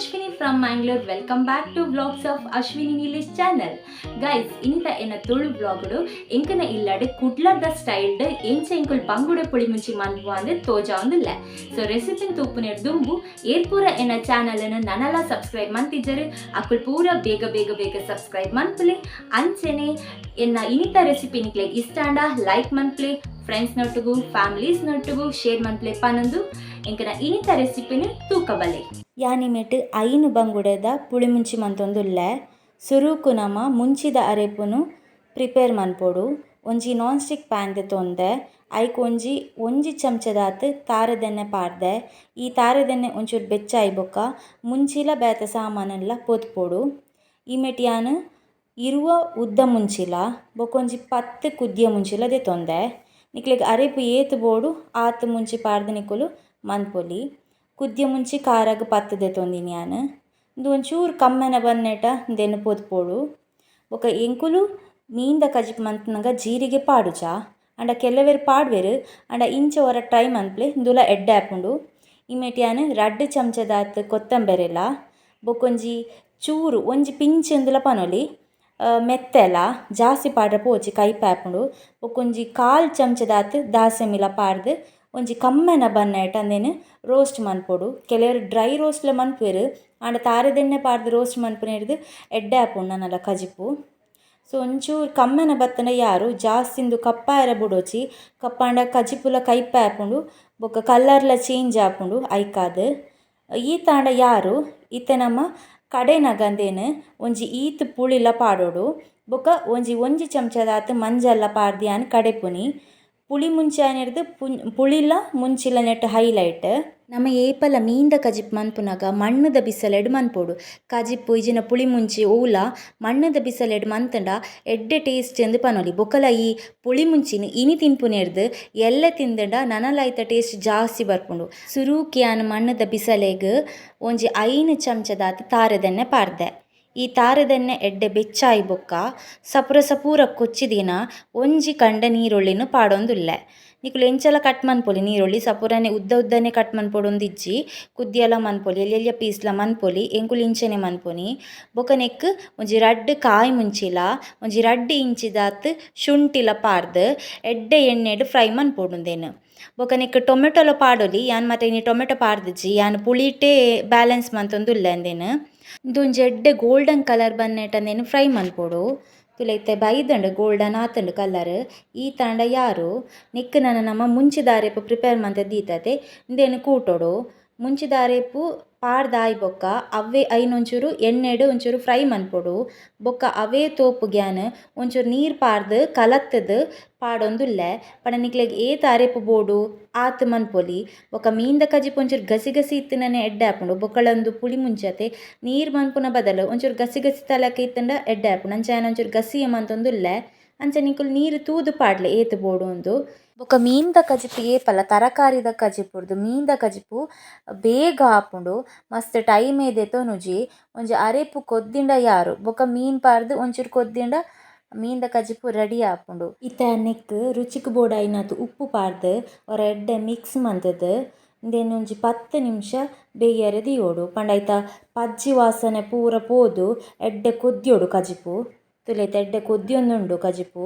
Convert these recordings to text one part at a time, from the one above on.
Ashwini from Mangalore welcome back to vlogs of Ashwini Nilesh channel ಎನ್ನ ತುಳು ವ್ಲಾಗ್ಡು ಎಂಕನ ಇಲ್ಲಡೆ ಕುಡ್ಲದ styled ಎಂಚ ಎಂಕುಲ್ ಪಂಗುಡೆ ಪುಳಿ ಮುಂಚಿ ಮನ್ಪು ಅಂದ್ರೆ ತೋಜ ಒಂದಿಲ್ಲ ಸೊ ರೆಸಿಪಿನ್ ತೂಪುನೆರ್ ದುಂಬು ಏರ್ಪೂರ ಎನ್ನ ಚಾನಲ್ ಅನ್ನು ನನಲ ಸಬ್ಸ್ಕ್ರೈಬ್ ಮಂತಿದ್ದರೆ ಅಕ್ಕಳು ಪೂರ ಬೇಗ ಬೇಗ ಬೇಗ ಸಬ್ಸ್ಕ್ರೈಬ್ ಮಂತ್ಲಿ ಅಂಚೆನೆ ಎನ್ನ ಇನ್ನಿತ ರೆಸಿಪಿ ನಿಕ್ಲೆ ಇಷ್ಟಾಂಡ ಲೈಕ್ ಮಂತ್ಲಿ ಫ್ರೆಂಡ್ಸ್ ನೊಟ್ಟಿಗೂ ಫ್ಯಾಮಿಲೀಸ್ ನೊಟ್ಟಿಗೂ ಶೇರ್ ಮನ್ಪ್ಲೆ ಪನೊಂದು ಎಂಕನ ಇನ್ನಿತ ರೆಸಿಪಿನ ತೂಕಬಲ್ಲೆ ಯಾನಿಮೆಟ್ ಐನು ಬಂಗುಡೆದ ಪುಳಿಮುಂಚಿ ಮಂತೊಂದುಲ್ಲೆ ಸುರುಕು ನಮ ಮುಂಚಿದ ಅರೆಪುನು ಪ್ರಿಪೇರ್ ಮನ್ಪೊಡು ಒಂಜಿ ನಾನ್ ಸ್ಟಿಕ್ ಪ್ಯಾನ್ ತೊಂದೆ ಐಕ್ ಒಂಜಿ ಒಂಜಿ ಚಮಚದಾತ್ ತಾರದೆಣ್ಣೆ ಪಾಡ್ದೆ ಈ ತಾರದೆಣ್ಣೆ ಒಂಚೂರು ಬೆಚ್ಚಾಯಿ ಬೊಕ್ಕ ಮುಂಚಿಲ ಬೇತ ಸಾಮಾನೆಲ್ಲ ಪೊತ್ಪೊಡು ಈಮೆಟ್ ಯಾನ್ ಇರುವ ಉದ್ದ ಮುಂಚಿಲ ಬೊಕೊಂಜಿ ಪತ್ತು ಕುದ್ದಿಯ ಮುಂಚಿಲ ದೆತೊಂದೆ ನಿಕ್ಲೆಗ್ ಅರೆಪು ಏತ್ ಬೋಡು ಆತ್ ಮುಂಚಿ ಪಾಡ್ದೆ ನಿಕುಲು ಮನ್ಪೊಲಿ ಕುದ್ಯ ಮುಂಚೆ ಕಾರಾಗ್ ಪತ್ತ್ ದೆತೊಂದಿನಿ ಯಾನ್ ಉಂದು ಒಂಚೂರು ಕಮ್ಮೆನ ಬನ್ನೆಟ ದೆನ್ ಪೊದ್ಪೊಡು ಬೊಕ ಎಂಕುಲು ಮೀನ್ದ ಕಜಿಪ್ ಮನ್ಪುನಗ ಜೀರಿಗೆ ಪಾಡುಜ ಆಂಡ ಕೆಲವೆರ್ ಪಾಡ್ವೆರ್ ಆಂಡ ಇಂಚ ಒರ ಟ್ರೈ ಮನ್ಪ್ಲೆ ಉಂದುಲ ಎಡ್ಡೆ ಆಪುಂಡು ಇಮೆಟ್ ಯಾನ್ ರಡ್ಡ್ ಚಮಚದಾತ್ ಕೊತ್ತಂಬೆರೆಲ ಬೊಕೊಂಜಿ ಚೂರು ಒಂಜಿ ಪಿಂಚ್ ಇಂದುಲ ಪನೊಲಿ ಮೆತ್ತೆಲ ಜಾಸ್ತಿ ಪಾಡ್ರೆ ಪೋಚಿ ಕೈಪ್ ಆಪುಂಡು ಬೊಕೊಂಜಿ ಕಾಲ್ ಚಮಚದಾತ್ ದಾಸೆಮಿಲ ಪಾಡ್ದ್ ಒಂಜಿ ಕಮ್ಮೆನ ಬನ್ನೆಟ್ ಅಂದೆನ್ ರೋಸ್ಟ್ ಮನ್ಪೊಡು ಕೆಲವೆರ್ ಡ್ರೈ ರೋಸ್ಟ್ಲ ಮನ್ಪುವೆರ್ ಆಂಡ ತಾರೆದೆಣ್ಣೆ ಪಾಡ್ದ್ ರೋಸ್ಟ್ ಮನ್ಪುನೆರ್ದ್ ಎಡ್ಡೆ ಆಪುಂಡು ನನ್ನಲ ಕಜಿಪು. ಸೊ ಒಂಚೂರು ಕಮ್ಮೆನ ಬತ್ತನ ಯಾರು ಜಾಸ್ತಿಂದು ಕಪ್ಪಾಯರ ಬುಡೋಚಿ. ಕಪ್ಪಾಂಡ ಕಜಿಪುಲ ಕೈಪ ಆಪುಂಡು ಬೊಕ ಕಲ್ಲರ್ಲ ಚೇಂಜ್ ಆಪುಂಡು ಐಕಾದ್. ಈ ತಾಂಡ ಯಾರು ಇತ್ತೆ ನಮ್ಮ ಅಂದೆನ್ ಒಂಜಿ ಈತ್ ಪುಳಿಲ ಪಾಡೋಡು. ಬೊಕ ಒಂಜಿ ಒಂಜಿ ಚಮಚದಾತ್ ಮಂಜಲ್ಲ ಪಾಡ್ದಿಯಾನ್ ಕಡೆಪುನಿ. ಮುಂಚಾನೆರ್ದು ಪುನ್ ಪುಳಿಲ ಮುಂಚಿಲ ನೆಟ್ ಹೈಲೈಟ್ ನಮ್ಮ ಏಪಲ ಮೀಂದ ಕಜಿಪ್ ಮನ್ಪುನಗ ಮಣ್ಣದ ಬಿಸಲೆಡ್ ಮನ್ಪೊಡು ಕಜಿಪ್ಪು ಇಜಿನ ಪುಳಿ ಮುಂಚಿ ಓಲ ಮಣ್ಣದ ಬಿಸಲೆಡ್ ಮನ್ತಂಡ ಎಡ್ಡೆ ಟೇಸ್ಟ್ ಎಂದು ಪನೊಲಿ ಬೊಕಲ ಈ ಪುಳಿ ಮುಂಚಿನ ಇನಿ ತಿನ್ಪುನೆರ್ದು ಎಲ್ಲ ತಿಂದಡ ನನಲಾಯ್ತ ಟೇಸ್ಟ್ ಜಾಸ್ತಿ ಬರ್ಪುಂಡು ಸುರೂಕಿಯಾನ್ ಮಣ್ಣದ ಬಿಸಲೆಗ್ ಒಂಜಿ ಐನು ಚಮಚದಾತ್ ತಾರೆದೆಣ್ಣೆ ಪಾಡ್ದೆ ಈ ತಾರೆದೆಣ್ಣೆ ಎಡ್ಡೆ ಬೆಚ್ಚಾಯಿ ಬೊಕ್ಕ, ಸಪುರ ಸಪೂರ ಕೊಚ್ಚಿದಿನ ಒಂಜಿ ಕಂಡ ನೀರುಳ್ಳಿನ ಪಾಡೊಂದುಲ್ಲೆ. ನಿಕುಲು ಎಂಚಲ ಕಟ್ ಮನ್ಪೊಲಿ ನೀರುಳ್ಳಿ, ಸಪುರನೆ ಉದ್ದ ಉದ್ದನೆ ಕಟ್ ಮನ್ಪೊಡೊಂದಿಜ್ಜಿ ಕುದ್ಯಲ ಮನ್ಪೊಲಿ ಎಲ್ಯ ಪೀಸ್ಲ ಮನ್ಪೊಲಿ ಎಂಕುಲು ಇಂಚನೆ ಮನ್ಪೊನಿ ಬೊಕ ಒಂಜಿ ರಡ್ಡ್ ಕಾಯಿ ಮುಂಚಿಲ, ಒಂಜಿ ರಡ್ಡ್ ಇಂಚಿದಾತ್ ಶುಂಠಿಲ ಪಾರ್ದ್ ಎಡ್ಡೆ ಎಣ್ಣೆಡ್ ಫ್ರೈ ಮನ್ಪೊಡುಂದೆನ್ ಬೊಕ ನೆಕ್ ಟೊಮೆಟೊಲ ಪಾಡೊಲಿ, ಯಾನ್ ಮಾತ ಇನಿ ಟೊಮೆಟೊ ಪಾಡ್ದಿಜ್ಜಿ, ಯಾನ್ ಪುಳಿಟೇ ಬ್ಯಾಲೆನ್ಸ್ ಮಂತೊಂದುಲ್ಲೆ ಅಂದೆನ್. ಉಂದೊಂಜಿ ಎಡ್ಡೆ ಗೋಲ್ಡನ್ ಕಲರ್ ಬನ್ನೆಟಂದೆನ್ ಫ್ರೈ ಮನ್ಪೊಡು. ತುಲೈತೆ ಬೈದಂಡ್ ಗೋಲ್ಡನ್ ಆತುಂಡು ಕಲರ್ ಈ ತಾಂಡ ಯಾರು? ನೆಕ್ ನನ ನಮ ಮುಂಚಿದಾರೆಪು ಪ್ರಿಪೇರ್ ಮಂತ ದೀತತೆ. ಕೂಟೋಡು ಕೂಟೊಡು? ಮುಂಚಿದಾರೆಪು ಪಾಡ್ದಾಯ್ ಬೊಕ್ಕ, ಅವ್ವೆ ಐನೊಂಚೂರು ಎಣ್ಣೆಡ್ ಒಂಚೂರು ಫ್ರೈ ಮನ್ಪೊಡು. ಬೊಕ್ಕ ಅವೇ ತೋಪುಗ್ಯಾನ್ ಒಂಚೂರು ನೀರ್ ಪಾರ್ದ್ ಕಲತ್ತುದ್ ಪಾಡೊಂದುಲ್ಲೆ. ಪಂಡ ನಿಕ್ಲೆಗ್ ಏತ್ ಅರೆಪು ಬೋಡು, ಆತ್ ಮನ್ಪೊಲಿ. ಬೊಕ ಮೀನ್ದ ಕಜಿಪ್ ಒಂಚೂರು ಗಸಿ ಗಸಿ ಇತ್ತಿನನೆ ಎಡ್ಡೆ ಆಪುಂಡು. ಬೊಕ್ಕಳೊಂದು ಪುಳಿ ಮುಂಚತೆ ನೀರ್ ಮನ್ಪುನ ಬದಲು ಒಂಚೂರು ಗಸಿ ಗಸಿ ತಲಕ ಇತ್ತಂಡ ಎಡ್ಡೆ ಆಪುಂಡು. ಅಂಚಾಯನ ಒಂಚೂರು ಗಸಿಯ ಮಂತೊಂದುಲ್ಲೆ ಅಂಚ ನಿಕುಲು ನೀರು ತೂದು ಪಾಡ್ಲೆ ಏತ್ ಬೋಡು ಉಂದು ಬೊಕ ಮೀನ್ದ ಕಜಿಪ್ ಏಪಲ ತರಕಾರಿದ ಕಜಿಪುರ್ದು ಮೀನ್ದ ಕಜಿಪು, ಬೇಗ ಆಪುಂಡು, ಮಸ್ತ್ ಟೈಮ್ ಏದೆ ತೊನುಜಿ, ಒಂಜಿ ಅರೆಪು ಕೊದ್ದಿಂಡ ಯಾರು, ಬೊಕ ಮೀನ್ ಪಾರ್ದ್ ಒಂಚೂರು ಕೊದ್ದಿಂಡ ಮೀನ್ದ ಕಜಿಪು ರೆಡಿ ಆಪುಂಡು. ಇತ್ತ ನೆಕ್ ಬೋಡ ಬೋಡಾಯಿನತ್ ಉಪ್ಪು ಪಾರ್ದ್, ಒರ ಎಡ್ಡೆ ಮಿಕ್ಸ್ ಮಂತುದು ಇಂದೇನು ಒಂಜಿ ಪತ್ತು ನಿಮಿಷ ಬೇಯರೆ ದೀಯೋಡು ಪಂಡ ಐತ ಪಜ್ಜಿ ವಾಸನೆ ಪೂರ ಪೋದು, ಎಡ್ಡೆ ಕೊದ್ದಿಯೋಡು ಕಜಿಪು. ತುಲೆತ ಎಡ್ಡೆ ಕೊದ್ದಿಯೊಂದುಂಡು ಕಜಿಪು.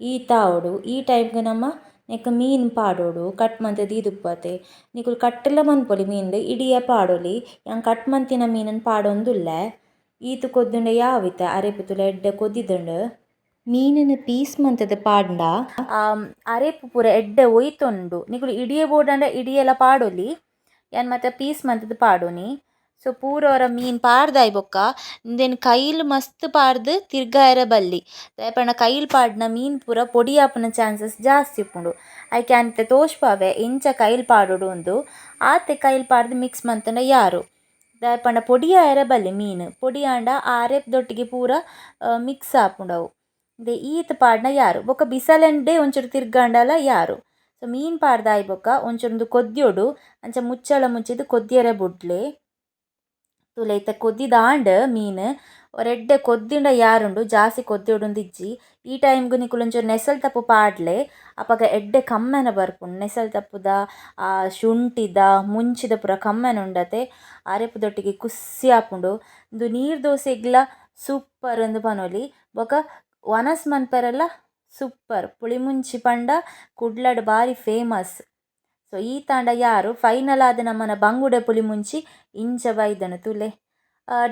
ಈ ತಾವಡು ಈ ಟೈಮ್ಗೆ ನಮ ನೆಕ್ ಮೀನ್ ಪಾಡೋಡು ಕಟ್ ಮಂತ್ ದೀದುಪ್ಪತೆ ನಿಕುಲು ಕಟ್ಟಲ ಮನ್ಪೊಲಿ ಮೀನ್ದ ಇಡಿಯ ಪಾಡೊಲಿ ಯಾನ್ ಕಟ್ ಮಂತಿನ ಮೀನನ್ ಪಾಡೊಂದುಲ್ಲೆ ಈತ್ ಕೊದ್ದುಂಡ ಯಾವಿತ ಅರೆಪು ತುಲ ಎಡ್ಡೆ ಕೊದ್ದಿದುಂಡು ಮೀನಿನ ಪೀಸ್ ಮಂತದ ಪಾಂಡ ಅರೆಪು ಪೂರ ಎಡ್ಡೆ ಒಯ್ತೊಂಡು ನಿಕುಲು ಇಡಿಯ ಬೋಡಂಡ ಇಡಿಯೆಲ್ಲ ಪಾಡೊಲಿ ಯಾನ್ ಮತ್ತೆ ಪೀಸ್ ಮಂತದ ಪಾಡೊನಿ ಸೊ ಪೂರ ಒರ ಮೀನ್ ಪಾಡ್ದಾಯ್ ಬೊಕ್ಕ ಉಂದೆನ್ ಕೈಲ್ ಮಸ್ತ್ ಪಾಡ್ದ್ ತಿರ್ಗಾಯರ ಬಲ್ಲಿ ಪಣ ಕೈಲ್ ಪಾಡ್ನ ಮೀನ್ ಪೂರ ಪೊಡಿ ಆಪುನ ಚಾನ್ಸಸ್ ಜಾಸ್ತಿ ಉಪ್ಪುಂಡು ಐಕೆ ಅಂತೆ ತೋಷ್ಪಾವೆ ಇಂಚ ಕೈಲ್ ಪಾಡೊಡು ಉಂದು ಆತೆ ಕೈಲ್ ಪಾಡ್ದ್ ಮಿಕ್ಸ್ ಮಂತುಂಡ ಯಾರು ದಾಯಪಂಡ ಪೊಡಿ ಆಯರೆ ಬಲ್ಲಿ ಮೀನ್ ಪೊಡಿ ಆಂಡ ಆರೆಪ್ ದೊಟ್ಟಿಗೆ ಪೂರ ಮಿಕ್ಸ್ ಆಪುಂಡವು ದೆ ಈತ್ ಪಾಡ್ನ ಯಾರು ಬೊಕ ಬಿಸಲೆಂಡೆ ಒಂಚೂರು ತಿರ್ಗಾಂಡಲ ಯಾರು ಸೊ ಮೀನ್ ಪಾಡ್ದಾಯ್ ಬೊಕ ಒಂಚೂರೊಂದು ಕೊದ್ದಿಯೋಡು ಅಂಚ ಮುಚ್ಚಳ ಮುಚ್ಚಿದ್ದು ಕೊದ್ದಿಯರೆ ಬುಡ್ಲೆ ತುಲೆ ಐತ ಕೊದ್ದಿದಾಂಡ್ ಮೀನ್. ಒರೆಡ್ಡೆ ಕೊದ್ದಿಂಡ ಯಾರುಂಡು? ಜಾಸ್ತಿ ಕೊದ್ದಿಡೊಂದಿಜ್ಜಿ. ಈ ಟೈಮ್ಗ್ ನಿಕುಲು ಒಂಚೂರು ನೆಸಲ್ ತಪ್ಪು ಪಾಡ್ಲೆ. ಅಪಗ ಎಡ್ಡೆ ಕಮ್ಮೆನ ಬರ್ಪುಂಡು ನೆಸಲ್ ತಪ್ಪುದ, ಆ, ಶುಂಠಿದ, ಮುಂಚಿದ ಪೂರ ಕಮ್ಮೆನ ಉಂಡತೆ ಅರೆಪುದೊಟ್ಟಿಗೆ ಕುಸ್ಸಿ ಆಪುಂಡು ಉಂದು ನೀರ್ ದೋಸೆಗ್ಲ ಸೂಪರ್ ಉಂದು ಪನೊಲಿ. ಬೊಕ ವನಸ್ ಮನ್ಪರೆಲ ಸೂಪರ್ ಪುಳಿಮುಂಚಿ ಪಂಡ, ಕುಡ್ಲಡ್ ಬಾರಿ ಫೇಮಸ್. ಸೊ ಈ ತಾಂಡ ಯಾರು? ಫೈನಲ್ ಆದ ನಮ್ಮನ ಬಂಗುಡೆ ಪುಲಿ ಮುಂಚಿ ಇಂಚ ಬೈದೆನ್ ತುಲೆ.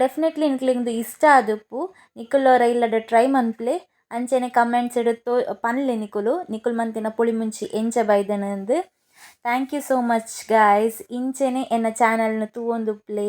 ಡೆಫಿನೆಟ್ಲಿ ನಿಕ್ಲೆಗ್ ಇಷ್ಟ ಆದುಪ್ಪು. ನಿಕುಲೊರ ಇಲ್ಲದ ಟ್ರೈ ಮನ್ಪ್ಲೆ ಅಂಚೆನೆ ಕಮೆಂಟ್ಸ್ ಡ್ ತೋ, ಪನ್ಲೆ ನಿಕುಲು ನಿಕುಲ್ ಮಂತಿನ ಪುಳಿಮುಂಚಿ ಎಂಚ ಬೈದೆನೆಂದ್ thank you so much guys ಇಂಚೆನೆ ಎನ್ನ ಚಾನಲ್ನ ತೂವೊಂದುಪ್ಲೆ